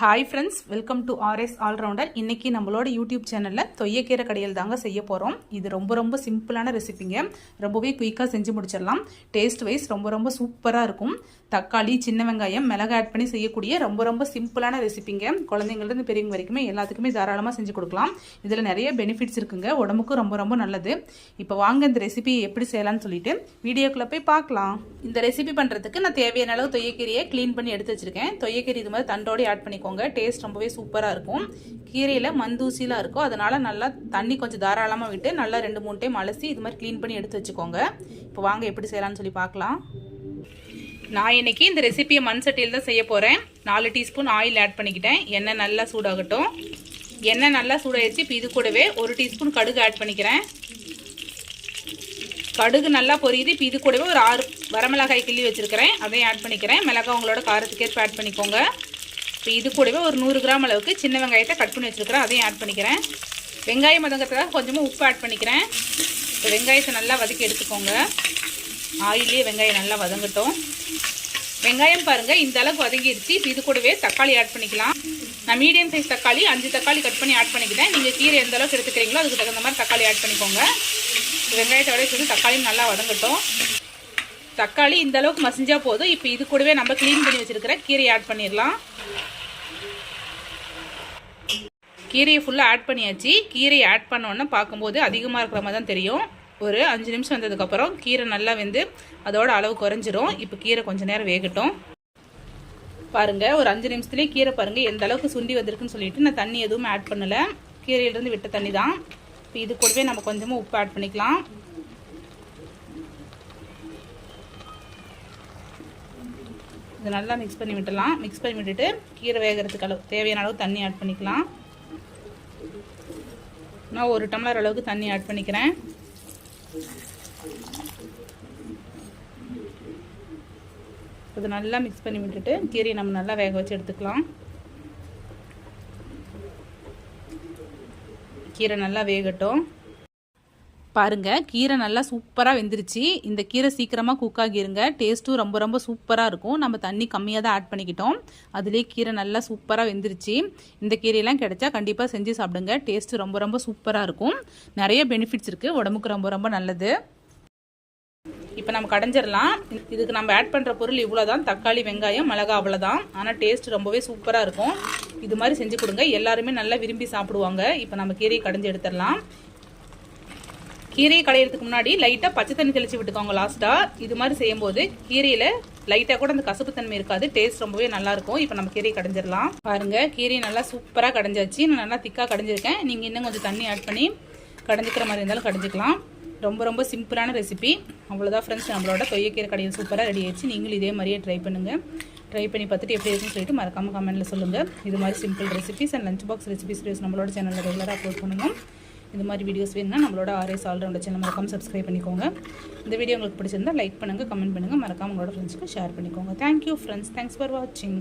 Hi friends welcome to RS allrounder இன்னைக்கு நம்மளோட YouTube சேனலில் தொய்யக்கீரை கடையில் தாங்க செய்ய போகிறோம் இது ரொம்ப ரொம்ப சிம்பிளான ரெசிபிங்க ரொம்பவே குயிக்காக செஞ்சு முடிச்சிடலாம். டேஸ்ட் வைஸ் ரொம்ப ரொம்ப சூப்பராக இருக்கும். தக்காளி சின்ன வெங்காயம் மிளகு ஆட் பண்ணி செய்யக்கூடிய ரொம்ப ரொம்ப சிம்பிளான ரெசிபிங்க குழந்தைங்கள்லேருந்து பெரியவங்க வரைக்குமே எல்லாத்துக்குமே தாராளமாக செஞ்சு கொடுக்கலாம். இதில் நிறைய பெனிஃபிட்ஸ் இருக்குங்க. உடம்புக்கும் ரொம்ப ரொம்ப நல்லது. இப்போ வாங்க இந்த ரெசிபி எப்படி செய்யலாம்னு சொல்லிட்டு வீடியோக்குள்ளே போய் பார்க்கலாம். இந்த ரெசிபி பண்ணுறதுக்கு நான் தேவையான அளவு தொய்யக்கீரையை க்ளீன் பண்ணி எடுத்து வச்சிருக்கேன். தொய்யக்கீரை இது மாதிரி தண்டோடு ஆட் பண்ணிக்கோங்க டேஸ்ட் ரொம்பவே சூப்பராக இருக்கும். கீரையில் மந்தூசிலாம் இருக்கும். அதனால் நல்லா தண்ணி கொஞ்சம் தாராளமாக விட்டு நல்லா ரெண்டு மூணு டைம் அலசி இது மாதிரி க்ளீன் பண்ணி எடுத்து வச்சுக்கோங்க. இப்போ வாங்க எப்படி செய்யலாம்னு சொல்லி பார்க்கலாம். நான் இன்னைக்கு இந்த ரெசிபியை மண் சட்டியில் தான் செய்ய போகிறேன் நாலு டீஸ்பூன் ஆயில் ஆட் பண்ணிக்கிட்டேன். எண்ணெய் நல்லா சூடாகட்டும். எண்ணெய் நல்லா சூடாயிடுச்சு இப்போ இது கூடவே ஒரு டீஸ்பூன் கடுகு ஆட் பண்ணிக்கிறேன். கடுகு நல்லா பொரியுது. இப்போ இது கூடவே ஒரு ஆறு வரமிளகாய் கிள்ளி வச்சுருக்கிறேன். அதையும் ஆட் பண்ணிக்கிறேன். மிளகாய் உங்களோட காரத்துக்கேற்ப ஆட் பண்ணிக்கோங்க. இப்போ இது கூடவே ஒரு நூறு கிராம் அளவுக்கு சின்ன வெங்காயத்தை கட் பண்ணி வச்சுருக்கிறேன். அதையும் ஆட் பண்ணிக்கிறேன். வெங்காயம் வதங்கிறதுக்காக கொஞ்சமாக உப்பு ஆட் பண்ணிக்கிறேன். இப்போ வெங்காயத்தை நல்லா வதக்கி எடுத்துக்கோங்க. ஆயிலே வெங்காயம் நல்லா வதங்கட்டும். வெங்காயம் பாருங்கள் இந்த அளவுக்கு வதங்கிடுச்சு இப்போ இது கூடவே தக்காளி ஆட் பண்ணிக்கலாம். நான் மீடியம் சைஸ் தக்காளி அஞ்சு தக்காளி கட் பண்ணி ஆட் பண்ணிக்கிட்டேன். நீங்கள் கீரை எந்த அளவுக்கு எடுத்துக்கிறீங்களோ அதுக்கு தகுந்த மாதிரி தக்காளி ஆட் பண்ணிக்கோங்க. வெங்காயத்தோட சொல்லி தக்காளியும் நல்லா வதங்கட்டும். தக்காளி இந்த அளவுக்கு மசிஞ்சா போதும். இப்போ இது கூடவே நம்ம க்ளீன் பண்ணி வச்சுருக்கிற கீரையை ஆட் பண்ணிடலாம். கீரையை ஃபுல்லாக ஆட் பண்ணியாச்சு. கீரையை ஆட் பண்ணோன்னே பார்க்கும்போது அதிகமாக இருக்கிற மாதிரி தான் தெரியும். ஒரு அஞ்சு நிமிஷம் வந்ததுக்கப்புறம் கீரை நல்லா வெந்து அதோட அளவு குறைஞ்சிரும். இப்போ கீரை கொஞ்சம் நேரம் வேகட்டும். பாருங்கள் ஒரு அஞ்சு நிமிஷத்துலேயே கீரை பாருங்கள் எந்த அளவுக்கு சுண்டி வந்திருக்குன்னு சொல்லிட்டு நான் தண்ணி எதுவும் ஆட் பண்ணலை. கீரையிலேருந்து விட்ட தண்ணி தான். இப்போ இது கூடவே நம்ம கொஞ்சமாக உப்பு ஆட் பண்ணிக்கலாம். இது நல்லா மிக்ஸ் பண்ணி விட்டுலாம் மிக்ஸ் பண்ணி விட்டுட்டு கீரை வேகிறதுக்கு அளவு தேவையான அளவு தண்ணி ஆட் பண்ணிக்கலாம். நான் ஒரு டம்ளர் அளவுக்கு தண்ணி ஆட் பண்ணிக்கிறேன். இது நல்லா மிக்ஸ் பண்ணி விட்டுட்டு கீரையை நம்ம நல்லா வேக வச்சு எடுத்துக்கலாம். கீரை நல்லா வேகட்டும். பாருங்கள் கீரை நல்லா சூப்பராக வெந்துருச்சு. இந்த கீரை சீக்கிரமாக குக் ஆகிருங்க. டேஸ்ட்டும் ரொம்ப ரொம்ப சூப்பராக இருக்கும். நம்ம தண்ணி கம்மியாக தான் ஆட் பண்ணிக்கிட்டோம். அதுலேயே கீரை நல்லா சூப்பராக வெந்துருச்சு. இந்த கீரையெல்லாம் கிடைச்சா கண்டிப்பாக செஞ்சு சாப்பிடுங்க. டேஸ்ட்டு ரொம்ப ரொம்ப சூப்பராக இருக்கும். நிறைய பெனிஃபிட்ஸ் இருக்குது உடம்புக்கு ரொம்ப ரொம்ப நல்லது. இப்போ நம்ம கடைஞ்சிடலாம். இதுக்கு நம்ம ஆட் பண்ணுற பொருள் இவ்வளோ தான் தக்காளி வெங்காயம் மிளகா அவ்வளோதான் ஆனால் டேஸ்ட் ரொம்பவே சூப்பராக இருக்கும். இது மாதிரி செஞ்சு கொடுங்க. எல்லாருமே நல்லா விரும்பி சாப்பிடுவாங்க. இப்போ நம்ம கீரையை கடைஞ்சி எடுத்துடலாம். கீரையை களையிறதுக்கு முன்னாடி லைட்டாக பச்சை தண்ணி தெளிச்சு விட்டுக்கோங்க லாஸ்ட்டாக இது மாதிரி செய்யும்போது கீரையில் லைட்டாக கூட அந்த கசப்பு தன்மை இருக்காது. டேஸ்ட் ரொம்பவே நல்லாயிருக்கும் இப்போ நம்ம கீரையை கடைஞ்சிடலாம். பாருங்கள் கீரையை நல்லா சூப்பராக கடைஞ்சாச்சு. நான் நல்லா திக்காக கடைஞ்சிருக்கேன். நீங்கள் இன்னும் கொஞ்சம் தண்ணி ஆட் பண்ணி கடைஞ்சிக்கிற மாதிரி இருந்தாலும் கடைஞ்சிக்கலாம். ரொம்ப ரொம்ப சிம்பிளான ரெசிபி அவ்வளோதான் ஃப்ரெண்ட்ஸ் நம்மளோட தொய்யக்கீரை கடையில் சூப்பராக ரெடி ஆயிடுச்சு. நீங்களும் இதே மாதிரியே ட்ரை பண்ணுங்கள் ட்ரை பண்ணி பார்த்துட்டு எப்படி இருக்குன்னு சொல்லிட்டு மறக்காமல் கமெண்ட்டில் சொல்லுங்கள் இது மாதிரி simple recipes and lunch box recipes நம்மளோட சேனலில் ரெகுலராக அப்லோட் பண்ணணும் இந்த மாதிரி வீடியோஸ் வேணும்னா நம்மளோட ஆர்எஸ் ஆல்ரவுண்டர் சேனல் மறக்காமல் சப்ஸ்கிரைப் பண்ணிக்கோங்க. இந்த வீடியோ உங்களுக்கு பிடிச்சிருந்தா லைக் பண்ணுங்கள் கமெண்ட் பண்ணுங்கள் மறக்காமல் உங்களோட ஃப்ரெண்ட்ஸ்க்கு ஷேர் பண்ணிக்கோங்க. தேங்க்யூ ஃப்ரெண்ட்ஸ் தேங்க்ஸ் ஃபார் வாட்சிங்